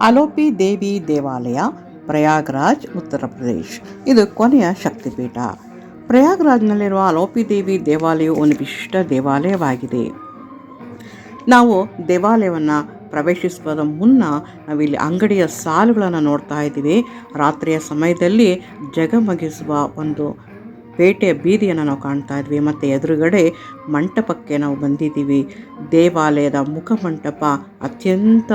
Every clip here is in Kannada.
ಅಲೋಪಿ ದೇವಿ ದೇವಾಲಯ, ಪ್ರಯಾಗ್ರಾಜ್, ಉತ್ತರ ಪ್ರದೇಶ್. ಇದು ಕೊನೆಯ ಶಕ್ತಿಪೀಠ. ಪ್ರಯಾಗ್ರಾಜ್ನಲ್ಲಿರುವ ಅಲೋಪಿ ದೇವಿ ದೇವಾಲಯವು ಒಂದು ವಿಶಿಷ್ಟ ದೇವಾಲಯವಾಗಿದೆ. ನಾವು ದೇವಾಲಯವನ್ನು ಪ್ರವೇಶಿಸುವ ಮುನ್ನ ನಾವಿಲ್ಲಿ ಅಂಗಡಿಯ ಸಾಲುಗಳನ್ನು ನೋಡ್ತಾ ಇದ್ದೀವಿ. ರಾತ್ರಿಯ ಸಮಯದಲ್ಲಿ ಜಗಮಗಿಸುವ ಒಂದು ಪೇಟೆಯ ಬೀದಿಯನ್ನು ನಾವು ಕಾಣ್ತಾ ಇದ್ವಿ. ಮತ್ತು ಎದುರುಗಡೆ ಮಂಟಪಕ್ಕೆ ನಾವು ಬಂದಿದ್ದೀವಿ. ದೇವಾಲಯದ ಮುಖಮಂಟಪ ಅತ್ಯಂತ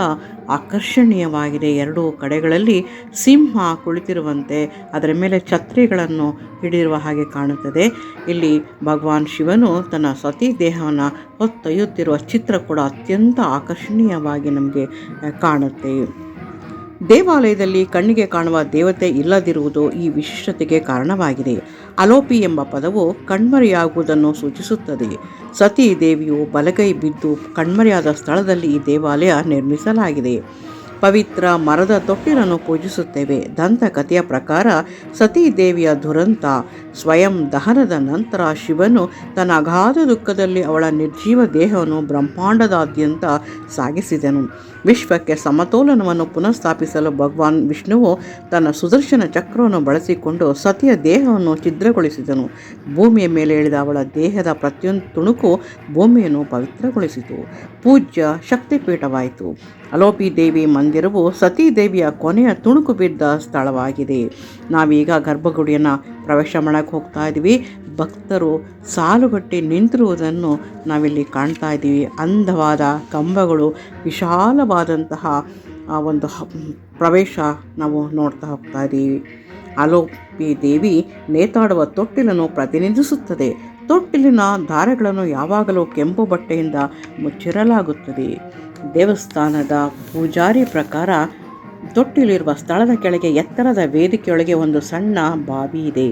ಆಕರ್ಷಣೀಯವಾಗಿದೆ. ಎರಡೂ ಕಡೆಗಳಲ್ಲಿ ಸಿಂಹ ಕುಳಿತಿರುವಂತೆ ಅದರ ಮೇಲೆ ಛತ್ರಿಗಳನ್ನು ಹಿಡಿದಿರುವ ಹಾಗೆ ಕಾಣುತ್ತದೆ. ಇಲ್ಲಿ ಭಗವಾನ್ ಶಿವನು ತನ್ನ ಸತಿ ದೇಹವನ್ನು ಹೊತ್ತೊಯ್ಯುತ್ತಿರುವ ಚಿತ್ರ ಕೂಡ ಅತ್ಯಂತ ಆಕರ್ಷಣೀಯವಾಗಿ ನಮಗೆ ಕಾಣುತ್ತೆ. ದೇವಾಲಯದಲ್ಲಿ ಕಣ್ಣಿಗೆ ಕಾಣುವ ದೇವತೆ ಇಲ್ಲದಿರುವುದು ಈ ವಿಶಿಷ್ಟತೆಗೆ ಕಾರಣವಾಗಿದೆ. ಅಲೋಪಿ ಎಂಬ ಪದವು ಕಣ್ಮರೆಯಾಗುವುದನ್ನು ಸೂಚಿಸುತ್ತದೆ. ಸತಿ ದೇವಿಯು ಬಲಗೈ ಬಿದ್ದು ಕಣ್ಮರೆಯಾದ ಸ್ಥಳದಲ್ಲಿ ಈ ದೇವಾಲಯ ನಿರ್ಮಿಸಲಾಗಿದೆ. ಪವಿತ್ರ ಮರದ ತೊಟ್ಟಿಲನ್ನು ಪೂಜಿಸುತ್ತೇವೆ. ದಂತಕಥೆಯ ಪ್ರಕಾರ ಸತೀದೇವಿಯ ದುರಂತ, ಸ್ವಯಂ ದಹನದ ನಂತರ ಶಿವನು ತನ್ನ ಅಗಾಧ ದುಃಖದಲ್ಲಿ ಅವಳ ನಿರ್ಜೀವ ದೇಹವನ್ನು ಬ್ರಹ್ಮಾಂಡದಾದ್ಯಂತ ಸಾಗಿಸಿದನು. ವಿಶ್ವಕ್ಕೆ ಸಮತೋಲನವನ್ನು ಪುನಃಸ್ಥಾಪಿಸಲು ಭಗವಾನ್ ವಿಷ್ಣುವು ತನ್ನ ಸುದರ್ಶನ ಚಕ್ರವನ್ನು ಬಳಸಿಕೊಂಡು ಸತಿಯ ದೇಹವನ್ನು ಛಿದ್ರಗೊಳಿಸಿದನು. ಭೂಮಿಯ ಮೇಲೆ ಇಳಿದ ಅವಳ ದೇಹದ ಪ್ರತಿಯೊಂದು ತುಣುಕು ಭೂಮಿಯನ್ನು ಪವಿತ್ರಗೊಳಿಸಿತು. ಪೂಜ್ಯ ಶಕ್ತಿಪೀಠವಾಯಿತು. ಅಲೋಪಿ ದೇವಿ ಮಂದಿರವು ಸತೀದೇವಿಯ ಕೊನೆಯ ತುಣುಕು ಬಿದ್ದ ಸ್ಥಳವಾಗಿದೆ. ನಾವೀಗ ಗರ್ಭಗುಡಿಯನ್ನು ಪ್ರವೇಶ ಮಾಡೋಕ್ಕೆ ಹೋಗ್ತಾ ಇದ್ದೀವಿ ಭಕ್ತರು ಸಾಲುಗಟ್ಟಿ ನಿಂತಿರುವುದನ್ನು ನಾವಿಲ್ಲಿ ಕಾಣ್ತಾ ಇದ್ದೀವಿ ಅಂದವಾದ ಕಂಬಗಳು, ವಿಶಾಲವಾದಂತಹ, ಆ, ಒಂದು ಪ್ರವೇಶ ನಾವು ನೋಡ್ತಾ ಹೋಗ್ತಾ ಇದ್ದೀವಿ ಅಲೋಪಿ ದೇವಿ ನೇತಾಡುವ ತೊಟ್ಟಿಲನ್ನು ಪ್ರತಿನಿಧಿಸುತ್ತದೆ. ತೊಟ್ಟಿಲಿನ ದಾರಗಳನ್ನು ಯಾವಾಗಲೂ ಕೆಂಪು ಬಟ್ಟೆಯಿಂದ ಮುಚ್ಚಿರಲಾಗುತ್ತದೆ. ದೇವಸ್ಥಾನದ ಪೂಜಾರಿ ಪ್ರಕಾರ ತೊಟ್ಟಿಲಿರುವ ಸ್ಥಳದ ಕೆಳಗೆ ಎತ್ತರದ ವೇದಿಕೆಯೊಳಗೆ ಒಂದು ಸಣ್ಣ ಬಾವಿ ಇದೆ.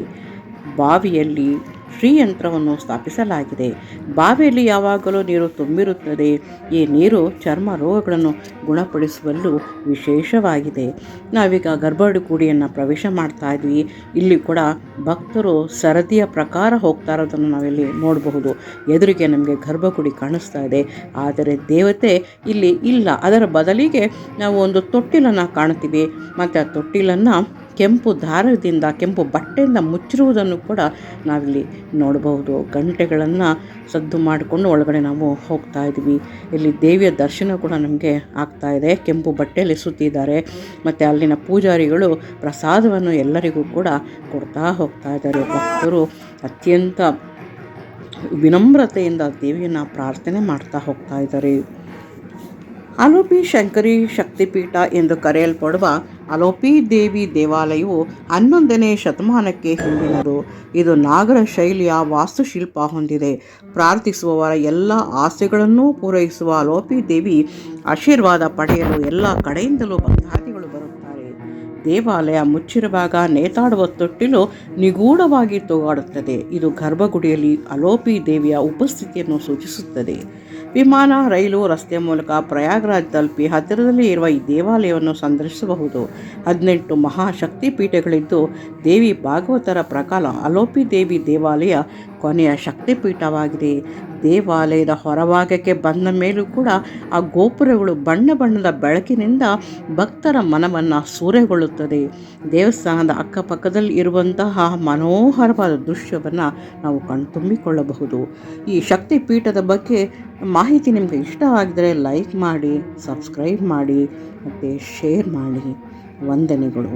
ಬಾವಿಯಲ್ಲಿ ಶ್ರೀಯಂತ್ರವನ್ನು ಸ್ಥಾಪಿಸಲಾಗಿದೆ. ಬಾವಿಯಲ್ಲಿ ಯಾವಾಗಲೂ ನೀರು ತುಂಬಿರುತ್ತದೆ. ಈ ನೀರು ಚರ್ಮ ರೋಗಗಳನ್ನು ಗುಣಪಡಿಸುವಲ್ಲೂ ವಿಶೇಷವಾಗಿದೆ. ನಾವೀಗ ಗರ್ಭಗುಡಿಯನ್ನು ಪ್ರವೇಶ ಮಾಡ್ತಾ ಇದ್ವಿ. ಇಲ್ಲಿ ಕೂಡ ಭಕ್ತರು ಸರದಿಯ ಪ್ರಕಾರ ಹೋಗ್ತಾ ಇರೋದನ್ನು ನಾವಿಲ್ಲಿ ನೋಡಬಹುದು. ಎದುರಿಗೆ ನಮಗೆ ಗರ್ಭಗುಡಿ ಕಾಣಿಸ್ತಾ ಇದೆ. ಆದರೆ ದೇವತೆ ಇಲ್ಲಿ ಇಲ್ಲ. ಅದರ ಬದಲಿಗೆ ನಾವು ಒಂದು ತೊಟ್ಟಿಲನ್ನು ಕಾಣ್ತೀವಿ ಮತ್ತು ಆ ತೊಟ್ಟಿಲನ್ನು ಕೆಂಪು ದಾರದಿಂದ, ಕೆಂಪು ಬಟ್ಟೆಯಿಂದ ಮುಚ್ಚಿರುವುದನ್ನು ಕೂಡ ನಾವಿಲ್ಲಿ ನೋಡಬಹುದು. ಗಂಟೆಗಳನ್ನು ಸದ್ದು ಮಾಡಿಕೊಂಡು ಒಳಗಡೆ ನಾವು ಹೋಗ್ತಾ ಇದ್ವಿ ಇಲ್ಲಿ ದೇವಿಯ ದರ್ಶನ ಕೂಡ ನಮಗೆ ಆಗ್ತಾ ಇದೆ. ಕೆಂಪು ಬಟ್ಟೆಯಲ್ಲಿ ಸುತ್ತಿದ್ದಾರೆ. ಮತ್ತು ಅಲ್ಲಿನ ಪೂಜಾರಿಗಳು ಪ್ರಸಾದವನ್ನು ಎಲ್ಲರಿಗೂ ಕೂಡ ಕೊಡ್ತಾ ಹೋಗ್ತಾ ಇದ್ದಾರೆ. ಭಕ್ತರು ಅತ್ಯಂತ ವಿನಮ್ರತೆಯಿಂದ ದೇವಿಯನ್ನು ಪ್ರಾರ್ಥನೆ ಮಾಡ್ತಾ ಹೋಗ್ತಾ ಇದ್ದಾರೆ. ಅಲೋಪಿ ಶಂಕರಿ ಶಕ್ತಿಪೀಠ ಎಂದು ಕರೆಯಲ್ಪಡುವ ಅಲೋಪಿ ದೇವಿ ದೇವಾಲಯವು ಹನ್ನೊಂದನೇ ಶತಮಾನಕ್ಕೆ ಹಿಂದಿನದು. ಇದು ನಾಗರ ಶೈಲಿಯ ವಾಸ್ತುಶಿಲ್ಪ ಹೊಂದಿದೆ. ಪ್ರಾರ್ಥಿಸುವವರ ಎಲ್ಲ ಆಸೆಗಳನ್ನು ಪೂರೈಸುವ ಅಲೋಪಿ ದೇವಿ ಆಶೀರ್ವಾದ ಪಡೆಯಲು ಎಲ್ಲ ಕಡೆಯಿಂದಲೂ ಭಕ್ತಾದಿಗಳು ದೇವಾಲಯ ಮುಚ್ಚಿರುವಾಗ ನೇತಾಡುವ ತೊಟ್ಟಿಲು ನಿಗೂಢವಾಗಿ ತೋಗಾಡುತ್ತದೆ ಇದು ಗರ್ಭಗುಡಿಯಲ್ಲಿ ಅಲೋಪಿ ದೇವಿಯ ಉಪಸ್ಥಿತಿಯನ್ನು ಸೂಚಿಸುತ್ತದೆ. ವಿಮಾನ, ರೈಲು, ರಸ್ತೆ ಮೂಲಕ ಪ್ರಯಾಗ್ರಾಜ್ ತಲುಪಿ ಹತ್ತಿರದಲ್ಲಿ ಇರುವ ಈ ದೇವಾಲಯವನ್ನು ಸಂದರ್ಶಿಸಬಹುದು. ಹದಿನೆಂಟು ಮಹಾಶಕ್ತಿಪೀಠಗಳಿದ್ದು, ದೇವಿ ಭಾಗವತರ ಪ್ರಕಾರ ಅಲೋಪಿ ದೇವಿ ದೇವಾಲಯ ಕೊನೆಯ ಶಕ್ತಿಪೀಠವಾಗಿದೆ. ದೇವಾಲಯದ ಹೊರಭಾಗಕ್ಕೆ ಬಂದ ಮೇಲೂ ಕೂಡ ಆ ಗೋಪುರಗಳು ಬಣ್ಣ ಬಣ್ಣದ ಬೆಳಕಿನಿಂದ ಭಕ್ತರ ಮನವನ್ನು ಸೂರೆಗೊಳ್ಳುತ್ತದೆ. ದೇವಸ್ಥಾನದ ಅಕ್ಕಪಕ್ಕದಲ್ಲಿ ಇರುವಂತಹ ಮನೋಹರವಾದ ದೃಶ್ಯವನ್ನು ನಾವು ಕಣ್ತುಂಬಿಕೊಳ್ಳಬಹುದು. ಈ ಶಕ್ತಿಪೀಠದ ಬಗ್ಗೆ ಮಾಹಿತಿ ನಿಮಗೆ ಇಷ್ಟವಾಗಿದ್ದರೆ ಲೈಕ್ ಮಾಡಿ, ಸಬ್ಸ್ಕ್ರೈಬ್ ಮಾಡಿ ಮತ್ತು ಶೇರ್ ಮಾಡಿ. ವಂದನೆಗಳು.